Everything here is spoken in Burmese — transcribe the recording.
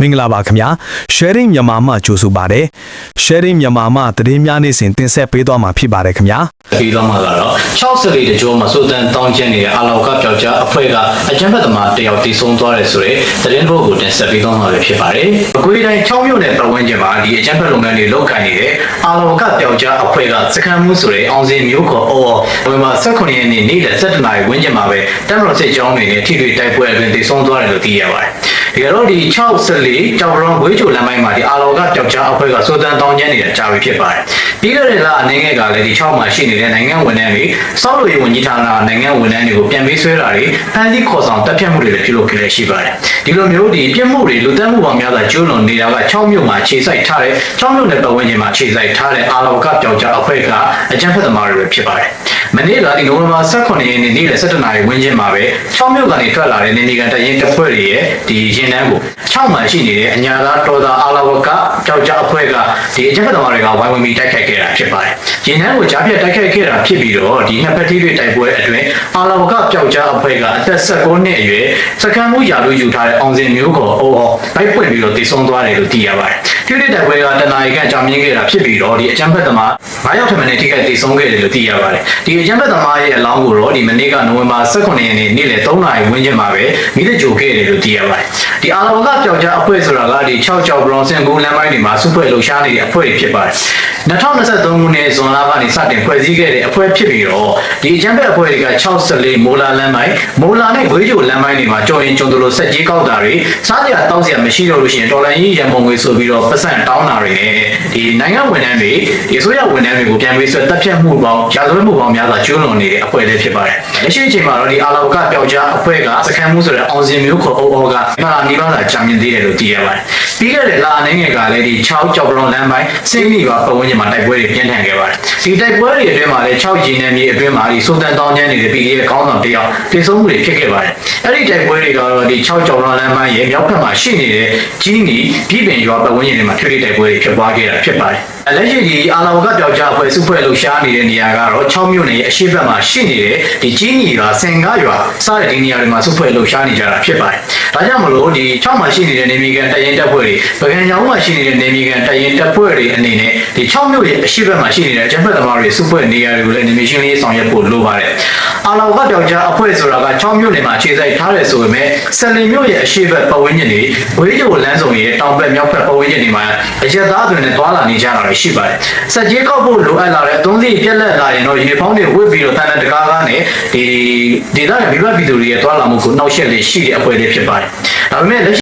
မင်္ဂလာပါခင်ဗျာ sharing မြန်မာမှကြိုဆိုပါတယ် sharing မြန်မာမှသတင်းများနေ့စဉ်တင်ဆက်ပေးသွားမှာဖြစ်ပါတယ်ခင်ဗျာပြီးတော့မှကတော့60လေးတကြောမှာစိုးတန်တောင်းကျင်းနေတဲ့အာလောကပျောက်ကြားအဖွဲ့ကအကြမ်းဖက်သမားတယောက်တည်ဆုံသွားတယ်ဆိုတဲ့သတင်းထုတ်ကိုတင်ဆက်ပေးသွားမှာပဲဖြစ်ပါတယ်။အကွေးတိုင်း6မြို့နယ်ပတ်ဝန်းကျင်မှာဒီအကြမ်းဖက်လုပ်ငန်းတွေလုပ်ကိုင်နေတဲ့အာလောကပျောက်ကြားအဖွဲ့ကစကန်မှုဆိုတဲ့အောင်စင်မျိုးခေါ်အော်ဝယ်မှာ18ရက်နေ့နေ့လယ်7နာရီဝန်းကျင်မှာပဲတမ်မတော်စစ်ကြောင်းတွေနဲ့ထိတွေ့တိုက်ပွဲအတွင်းတည်ဆုံသွားတယ်လို့သိရပါတယ်။ ဒီကတော့ဒီ64ကြောင်ရုံဝေးချိုလမ်းပိုင်းမှာဒီအာလောကပျောက်ကြားအဖွဲ့ကစိုးတန်တောင်းကျင်းနေတဲ့ကြားပဲဖြစ်ပါတယ်။ပြီးခဲ့တဲ့လအနေငယ်ကလည်းဒီ6မှာရှိနေတဲ့နိုင်ငံဝန်ထမ်းတွေစောက်လို့ရဝန်ကြီးဌာနနိုင်ငံဝန်ထမ်းတွေကိုပြန်ပေးဆွဲတာတွေဖန်တီးခေါ်ဆောင်တပ်ဖြတ်မှုတွေလည်းပြုလုပ်ခဲ့ရရှိပါတယ်။ဒီလိုမျိုးဒီပြစ်မှုတွေလူသတ်မှုပေါင်းများစွာကျူးလွန်နေတာက6မြို့မှာခြေစိုက်ထားတဲ့6မြို့နယ်ပတ်ဝန်းကျင်မှာခြေစိုက်ထားတဲ့အာလောကပျောက်ကြားအဖွဲ့ကအကြမ်းဖက်သမားတွေပဲဖြစ်ပါတယ်။ မနေ့ကဒီနိုဝင်ဘာ18ရက်နေ့နေ့လယ်17နာရီဝန်းကျင်မှာပဲ6မြို့ကနေထွက်လာတဲ့နေနေကန်တရင်တပ်ဖွဲ့တွေရဲ့ဒီရင်နှန်းကို6မှာရှိနေတဲ့အညာသားတော်သားအာလောက ပျောက်ကြားအဖွဲ့ကဒီအကြမ်းဖက်သမားတွေကဝိုင်းဝန်းပြီးတိုက်ခိုက်ခဲ့တာဖြစ်ပါတယ်။ရင်နှန်းကိုကြားပြတ်တိုက်ခိုက်ခဲ့တာဖြစ်ပြီးတော့ဒီနှစ်ဖက်ထိတွေ့တိုက်ပွဲအတွင်းအာလောကပျောက်ကြားအဖွဲ့ကအသက်16နှစ်အရွယ်စကန်မှုရာလူယူထားတဲ့အောင်စင်မျိုးကိုအိုးအော်ဘိုက်ပွင့်ပြီးတော့တည်ဆုံသွားတယ်လို့သိရပါတယ်။ထိတွေ့တိုက်ပွဲကတနအီကန်ကြာမြင့်ခဲ့တာဖြစ်ပြီးတော့ဒီအကြမ်းဖက်သမား9ရောက်ထပ်မံထိခိုက်တည်ဆုံခဲ့တယ်လို့သိရပါတယ်။ဒီအကြမ်းဖက်သမားရဲ့အလောင်းကိုတော့ဒီမနေ့ကနိုဝင်ဘာ18ရက်နေ့နေ့လယ်3နာရီဝန်းကျင်မှာပဲမိသကြိုခဲ့တယ်လို့သိရပါတယ်။ ဒီအာလောကပျောက်ကြားအဖွဲ့ဆိုတာကဒီ6ကြောက်ဘရောင်စင်ကူလမ်းပိုင်းတွေမှာစုဖွဲ့လှုပ်ရှားနေတဲ့အဖွဲ့တွေဖြစ်ပါတယ်။2023ခုနှစ်ဇွန်လကနေစတင်ဖွဲ့စည်းခဲ့တဲ့အဖွဲ့ဖြစ်ပြီးတော့ဒီအကြမ်းဖက်အဖွဲ့တွေက64မိုလာလမ်းပိုင်းမိုလာနဲ့ဂွေးဂျိုလမ်းပိုင်းတွေမှာကြော်ရင်ကျုံတို့လိုဆက်ကြီးကောက်တာတွေစားကြတောက်စရာမရှိတော့လို့ရှိရင်တော်လိုင်းကြီးရံပုံငွေဆိုပြီးတော့ပတ်စံတောင်းတာတွေနဲ့ဒီနိုင်ငံဝန်ထမ်းတွေဒီအစိုးရဝန်ထမ်းတွေကိုပြန်ပေးဆွဲတပ်ဖြတ်မှုပေါင်းရာဇဝတ်မှုပေါင်းများစွာကျူးလွန်နေတဲ့အဖွဲ့တွေဖြစ်ပါတယ်။လက်ရှိအချိန်မှာတော့ဒီအာလောကပျောက်ကြားအဖွဲ့ကစကန်မှုဆိုတဲ့အောင်စင်မျိုးခေါ်အောကမလာနီးပါးသာကြာမြင့်သေးတယ်လို့သိရ ပါတယ်။ပြီးခဲ့တဲ့လအနေငယ်ကလည်းဒီ6ကြောက်ပလုံးလမ်းပိုင်းစိတ်မိပါပတ်ဝန်းကျင်မှာတိုက်ပွဲတွေပြင်းထန်ခဲ့ပါတယ်။ဒီတိုက်ပွဲတွေအတွင်းမှာလည်း6ဂျင်းနယ်မြေအတွင်းမှာဒီစိုးတန်တောင်းကျန်းနေတဲ့ PDF ခေါင်းဆောင်တယောက်ပြည်ဆုံးမှုတွေဖြစ်ခဲ့ပါတယ်။အဲ့ဒီတိုက်ပွဲတွေကတော့ဒီ6ကြောက်ပလုံးလမ်းပိုင်းရဲ့မြောက်ဘက်မှာရှိနေတဲ့ကြီးနီပြည်ပင်ရွာပတ်ဝန်းကျင်တွေမှာထွေထွေတိုက်ပွဲတွေဖြစ်ပွားခဲ့တာဖြစ်ပါတယ်။လက်ရှိဒီအာလောကပျောက်ကြားအဖွဲ့စုဖွဲ့လှူရှားနေတဲ့နေရာကတော့6မြို့နယ်ရဲ့အရှိတ်ဘက်မှာရှိနေတဲ့ဒီကြီးနီရွာစင်ကားရွာစတဲ့ဒီနေရာတွေမှာစုဖွဲ့လှူရှားနေကြတာဖြစ်ပါတယ်။ဒါကြောင့်မလို့ဒီ6မှာရှိနေတဲ့နေမီကန်တရင်တပ်ဖွဲ့တွေပကံကြောင်မှာရှိနေတဲ့နေမီကန်တရင်တပ်ဖွဲ့တွေအနေနဲ့ဒီ6မြို့ရဲ့အရှိတ်ဘက်မှာရှိနေတဲ့ဂျပန်သမားတွေစုဖွဲ့နေရာတွေကိုလည်းနေမီရှင်းလေးဆောင်ရွက်ဖို့လိုပါတယ်။အာလောကပျောက်ကြားအဖွဲ့ဆိုတာက6မြို့နယ်မှာခြေစိုက်ထားတယ်ဆိုပေမဲ့ဆယ်လီမြို့ရဲ့အရှိတ်ဘက်ပတ်ဝန်းကျင်တွေဝေးကျိုလမ်းဆောင်ရဲ့တောင်ဘက်မြောက်ဘက်ပတ်ဝန်းကျင်တွေမှာအရက်သားတွေနဲ့တွာလာနေကြတာတွေရှိပါတယ်။စက်ကြီးကောက်ဖို့လိုအပ်လာတဲ့အသုံးစရိတ်ပြက်လက်လာရင်တော့ယူနီဖောင်းတွေဝတ်ပြီးတော့တန်တန်တကားကားနဲ့ဒီဒေသရဲ့မိဘပြည်သူတွေရဲ့တွာလာမှုကိုနှောက်ယှက်လေးရှိတဲ့အဖွဲ့လေးဖြစ်ပါတယ်။ဒါပေမဲ့လက်ရှိ